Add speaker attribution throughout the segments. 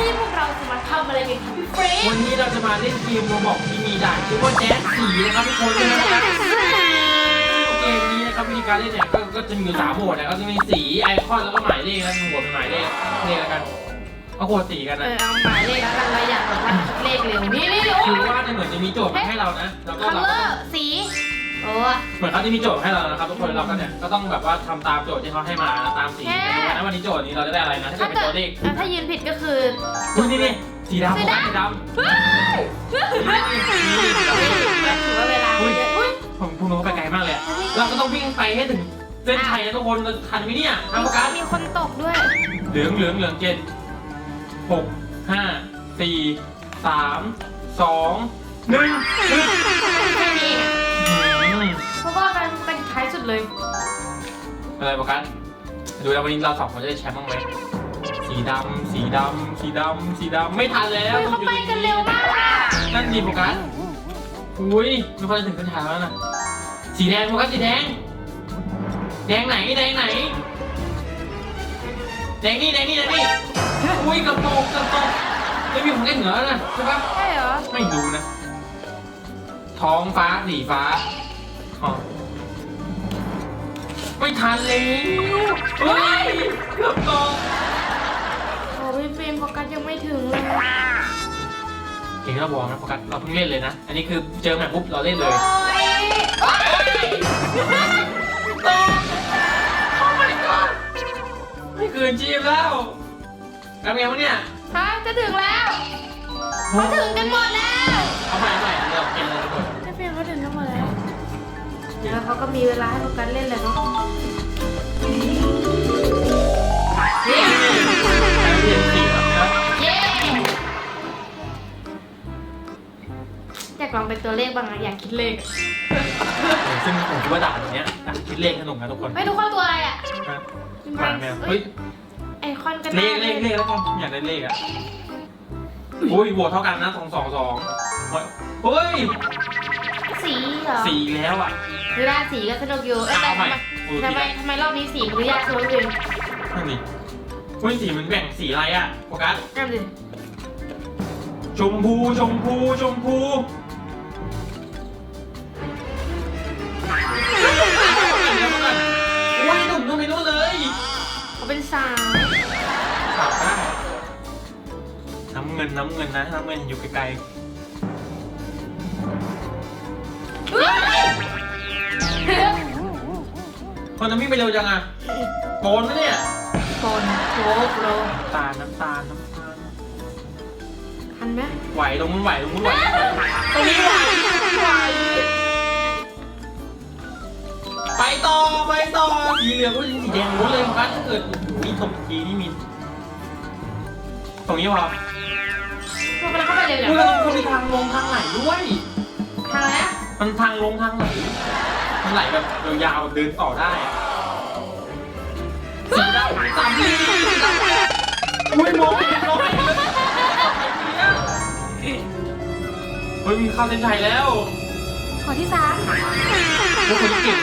Speaker 1: นี้พวกเราจะมาทำอะไรกันคะพี่เฟรน
Speaker 2: วันนี้เราจะมาเล่นเกมโรบอกที่มีด่านชื่อว่าแจ๊สสีนะครับทุกคนเลยนะครับเกมนี้นะครับวิธีการเล่นเนี่ยก็ก็จะมีอยู่สามโหมดนะก็จะมีสีไอคอนแล้วก็หมายเลขนะหัวเป็นหมายเลขเลขแล้วกันเอาหัวสีกัน
Speaker 1: เอ
Speaker 2: นะ
Speaker 1: อเอาหมายเลขแล้วกันเราอยากแบบว่าคิดเลขเร็วนี่นี่โอ้
Speaker 2: คือว่าเนี่ยเหมือนจะมีโจทย์มาให้เรานะแล้วก็
Speaker 1: คัล
Speaker 2: เรา
Speaker 1: เลอร์สี โอ้
Speaker 2: เหมือนเขาจะมีโจทย์ให้เรานะครับทุกคนเราก็เนี่ยก็ต้องแบบว่าทำตามโจทย์ที่เขาให้มานะตามสีแต่ดูกันนะวันนี้โจทย์นี้เราจะได้อะไรนะถ้าเกิดเป็นตัวเลข
Speaker 1: อะถ้ายืนผิดก็คือ
Speaker 2: อุ้ยนี่นี่สีดำ
Speaker 1: สี
Speaker 2: สี
Speaker 1: ดำ
Speaker 2: ดำ
Speaker 1: เฮ้ย
Speaker 2: นี่นี่นี่
Speaker 1: ถือว่าเวลาเยอะอุ้ย
Speaker 2: ผมพูดน้องไปไกลมากเลยอะเราก็ต้องวิ่งไปให้ถึงเส้นชัยนะทุกคนเราทันไหมเนี่ยทำประกัน
Speaker 1: มีคนตกด้วย
Speaker 2: เหลืองเหลืองเหลืองเจ็ดหกห้าสี่สามสองหนึ่งหนึ่ง
Speaker 1: แค่นี้ ท้ายสุดเลย
Speaker 2: อะไรประกันดูแล้ววันนี้เราสองคนจะได้แชมป์บ้างไหมสีดำสีดำสีดำสีดำไม่ทันแล้ว
Speaker 1: เฮ้ยเขาไปกันเร็วมากอะ
Speaker 2: นั่นดีโฟกัสอุ้ยมีคนจะถึงเส้นชัยแล้วนะสีแดงโฟกัสสีแดง แดงไหนแดงไหน แดงนี่แดงนี่แดงนี่อุ้ยกระโปรงกระโปรงไม่มีของเล่นเหรอนะใช่ปะ
Speaker 1: ใช่เหรอ
Speaker 2: ไม่รู้นะ ท้องฟ้าสีฟ้าอ๋อ ไม่ทันเลยเฮ้ยเกือบตก
Speaker 1: โอ้พี่เฟรมโฟกัสยังไม่ถึงเลย
Speaker 2: เก่งเราบอกนะโฟกัสเราเพิ่งเล่นเลยนะ อันนี้คือเจอแมปปุ๊บเราเล่นเล
Speaker 1: ยโอ้ย
Speaker 2: ตกโอ้ my god ไม่คืนชีพแล้วทำไงวะเนี่ย
Speaker 1: ฮะจะถึงแล้วเขาถึงกันหมดแล้ว
Speaker 2: เอาใหม่เอาใหม่เดี๋ยวเกมเลยทุกคน
Speaker 1: พี่เฟรมเขาถึงกันหมด แล้วแล้วเขาก็มีเวลาให้โฟกัสเล่นเลยเนาะ
Speaker 2: เย้เปลี่ยนสีแล้วนะ
Speaker 1: เย้อยากลองเป็นตัวเลขบ้างอะอยากคิดเลขอะ
Speaker 2: ซึ่งผมคิดว่าด่านเนี้ยด่านคิดเลขสนุกนะทุกคน
Speaker 1: ไม่ทุกคนตัวอะไรอะ
Speaker 2: หมาแมว
Speaker 1: เอ้
Speaker 2: เฮ้
Speaker 1: ย
Speaker 2: ย
Speaker 1: ไอคอนกัน
Speaker 2: เลขเลขเลขแล้วกันอยากได้เลขอะอุ้ยบวกเท่ากันนะสองสองสองเฮ้ย
Speaker 1: สีเหรอ
Speaker 2: สีแล้วอะ
Speaker 1: เวลาสีก็สนุกอยู่เอ้ยแต่
Speaker 2: เอา
Speaker 1: ทำ
Speaker 2: ใหม่
Speaker 1: ไม
Speaker 2: โอ้ย
Speaker 1: ทำไมทำไมรอบนี้สีมันดูยากจังเลย
Speaker 2: นั่นดิเฮ้ยสีมันแบ่งสีอะไรอะโฟกัส
Speaker 1: นั่นดิ
Speaker 2: ชมพูชมพูชมพูอุ้ยหนุ่มนู่นไปนู่นเลย
Speaker 1: เขาเป็นสาว
Speaker 2: สับได้น้ำเงินน้ำเงินนะน้ำเงินอยู่ไกล
Speaker 1: เฮ้ย
Speaker 2: ๆ คนจะวิ่งไปเร็วจังอะโกนไหมเนี่ย
Speaker 1: โกนโกโกร
Speaker 2: ตาลน้ำตาลน้ำตาล
Speaker 1: ทันไหม
Speaker 2: ไหวตรงนู้นไหวตรงนู้นไหวตรงนี้ไหวไหวไปต่อไปต่อสีเหลืองก็สีแดงรู้เลยครับถ้าเกิดมีตกทีนี่มีตรงนี้วะ
Speaker 1: พวกเราเข้าไปเร็วอย่าง
Speaker 2: อุ้ยเราต้องมีทางลงทางไหลด้วย
Speaker 1: ทางแล้ว
Speaker 2: มันทางลงทางไหลมัน ไหลแบบยาวๆแบบเดินต่อได้อะสีดำสามลีอุ้ยมองไม่เห็นมองไม่เห็นเลยเฮ้ยมีเข้าเส้นชัยแล้ว
Speaker 1: ขอที่สาม
Speaker 2: พวกคนเก่ง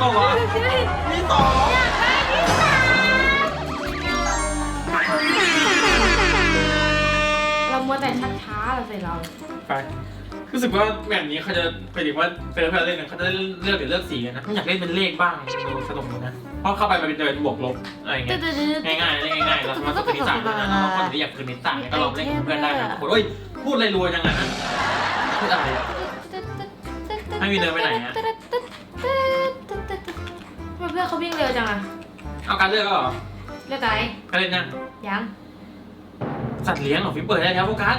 Speaker 2: ก็วะมีต่อ
Speaker 1: อยากได้ที่สามเรามัวแต่ชักช้าเราใส่เรา
Speaker 2: ไป รู้สึกว่าแบบนี้เขาจะไปถึงว่าเซิร์ฟเราเล่นเนี่ยเขาจะเลือกหรือเลือกสีกันนะอยากเล่นเป็นเลขบ้างดูสนุกดีนะเพราะเข้าไปมันเป็นเดินบวกลบอะไรอย่างเงี้ยง่ายๆเล่นง่ายๆเราสามารถฝึกคณิตศาสตร์ได้นะคนที่อยากฝึกคณิตศาสตร์เนี่ยก็ลองเล่นกับเพื่อนได้นะทุกคนโอ้ยพูดอะไรรัวจังอะนะพูดอะไรอะให้มีเดินไปไหนอะ
Speaker 1: ทำไมเพื่อนเขาวิ่งเร็วจังอะ
Speaker 2: เอาการเลือกก็เหรอ
Speaker 1: เลือกไหน
Speaker 2: การเล่นยัง
Speaker 1: ยัง
Speaker 2: สัตว์เลี้ยงเหรอฟิปเปิดได้แล้วโฟกัส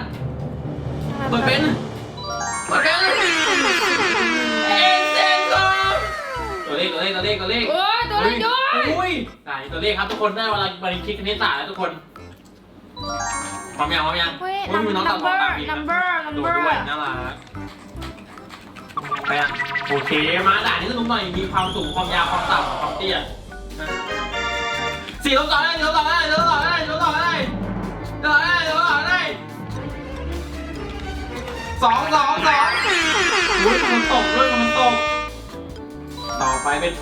Speaker 2: เปิดเป็น เปิดเป็นเอ็นเซนโกตัวเลขตัวเลขตัวเลขตัวเลข
Speaker 1: โอ้ยตัวเล็กด้วย
Speaker 2: อุ้ยได้ตัวเลขครับทุกคนได้เวลาบริคิดคณิตศาสตร์แล้วทุกคนพร้อมยังพร้อมยัง
Speaker 1: เฮ้ย
Speaker 2: โอ้ยมีน้องตาทอง
Speaker 1: number
Speaker 2: ตาบีนะ
Speaker 1: number
Speaker 2: ดู
Speaker 1: number
Speaker 2: ด้วยน่ารักไปอะโอเคมาด่านนี้สนุกหน่อยมีความสูงความยาวความต่ำความเตี้ยนะสี่ลบต่อได้สี่ลบต่อได้สี่ลบต่อได้สี่ลบต่อได้สี่ลบต่อได้ สองสองสองอุ้ยมันตกด้วยมันตก ต่อไปเป็น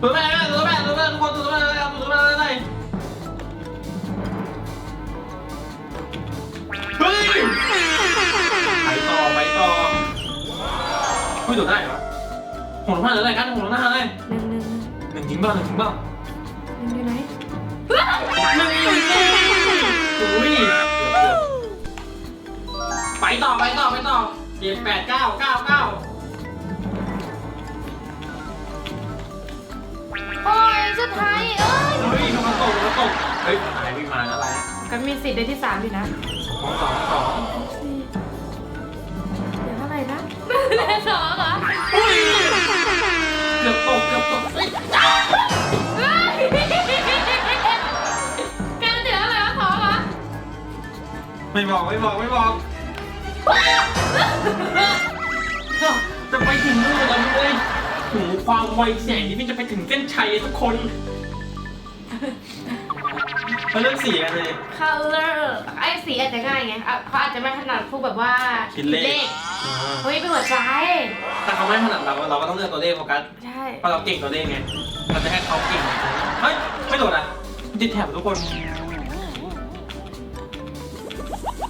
Speaker 2: ตัวแม่ตัวแม่ตัวแม่ทุกคนตัวแม่เลยครับตัวแม่เลยเฮ้ยไปต่อไปต่อเฮ้ยโดดได้เหรอโหดมาเลยอะไรกันโหดมาเลย
Speaker 1: หนึ่งหนึ่ง
Speaker 2: หนึ่งจริงเปล่าหนึ่งจริงเปล่า
Speaker 1: หนึ่งอยู่ไหน
Speaker 2: หนึ่งอยู่นี่อุ้ยเกือบๆ ไปต่อไปต่อไปต่อเจ็ดแปดเก้าเก้าเก้า
Speaker 1: โอ้ยสุดท้ายเอ้ย
Speaker 2: เฮ้ยมันตกมันตกเฮ้ยอะไรวิ่งมาอะไร
Speaker 1: กันมีสิทธิ์ได้ที่สามอยู่นะ
Speaker 2: สองสองสอง
Speaker 1: สี่เดี๋ยวเท่าไหร่นะเหลือสองเหรอ
Speaker 2: เกือบตกเกือบตกเฮ้ย
Speaker 1: เฮ้ยแกเหลืออะไรวะสองเหรอ
Speaker 2: ไม่บอกไม่บอกไม่บอก จะไปถึงนู่นแล้วเลยถึงความไวแสงที่พี่จะไปถึงเส้นชัยทุกคนมาเลือกสีกันเลย
Speaker 1: color ไอ้สีอาจจะง่ายไงอะเขาอาจจะไม่ถนัดพวกแบบว่า
Speaker 2: คิดเลข
Speaker 1: เฮ้ยเป็นหัวใจ
Speaker 2: ถ้าเขาไม่ถนัดเราเราก็ต้องเลือกตัวเลขโฟกัส
Speaker 1: ใช่
Speaker 2: เพราะเราเก่งตัวเลขไงเราจะให้เขาเก่งเฮ้ยไม่โดดอะติดแถบทุกคนเฮ้ย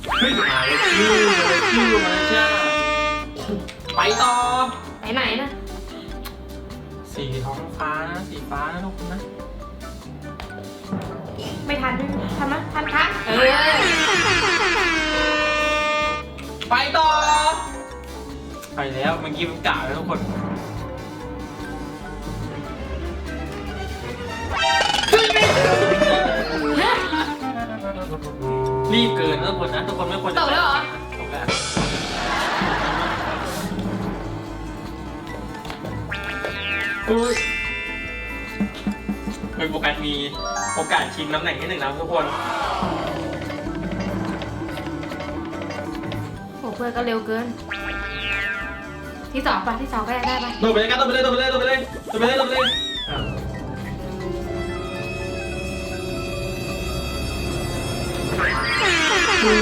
Speaker 2: มาเลยคิวมาเลยคิวมาเลยจ้าไปต่อ
Speaker 1: ไหนไหนนะ
Speaker 2: สีท้องฟ้านะสีฟ้านะทุกคนนะ
Speaker 1: ไม่ทันทันมั้ยทันทันเออ
Speaker 2: ไปต่อ ไปแล้วเมื่อกี้มันกล่าวแล้วทุกคน รีบเกินนะทุกคนนะทุกคนไม่ควรจะ
Speaker 1: ตกแล้วเหรอ
Speaker 2: ตกแล้วอุ้ยเป็นโปรแกรมมีโอกาสชิงตำแหน่งที่หนึ่งแล้วทุกคน
Speaker 1: โอ้เพื่อนก็เร็วเกิน ที่สองป่ะที่สองก็ได้ได้ป่ะ
Speaker 2: โดดไปเลยกันโดดไปเลยโดดไปเลยโดดไปเลยโดดไปเลยโดดไปเลย เฮ้ย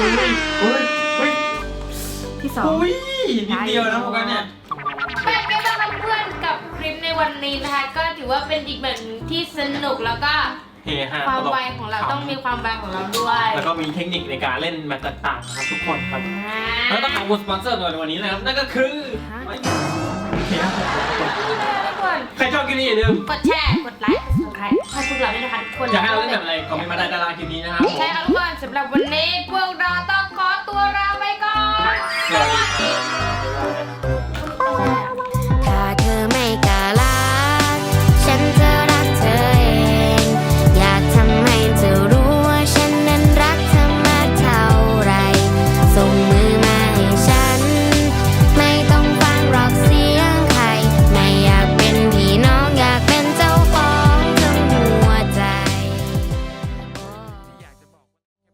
Speaker 2: เฮ้ยเฮ้ย
Speaker 1: ที่สอง
Speaker 2: อุ้ยนิดเดียวนะโฟกัสเนี่ย
Speaker 1: เป็นไงบ้างครับเพื่อนกับคลิปในวันนี้นะคะ ก็ถือว่าเป็นอีกแบบหนึ่งที่สนุกแล้วก็
Speaker 2: เฮฮา
Speaker 1: ความ
Speaker 2: ตลก
Speaker 1: ไวของเราต้องมีความไวของเราด้วย
Speaker 2: แล้วก็มีเทคนิคในการเล่นแบบต่างๆนะครับทุกคนครับ
Speaker 1: อ่า
Speaker 2: แล้วต้องขอบคุณสปอนเซอร์ในวันนี้นะครับนั่นก็คือ
Speaker 1: ฮะ
Speaker 2: โอเคครับทุก คน
Speaker 1: ทุกคน
Speaker 2: ใครชอบคลิปนี้อย่าลืม
Speaker 1: กดแชร์ กดไลค์ กด subscribe ให้พวกเราด้วยนะคะทุกคน
Speaker 2: อยากให้เราเล่นแบบอะไรคอมเมนต์มาได้ใต้ล่างคลิปนี้นะครับผม
Speaker 1: ใช่ค่ะทุกคนสำหรับวันนี้พวกเราต้องขอตัวลาไปก่อน
Speaker 2: สวัสดีครับบ๊ายบายนะครับ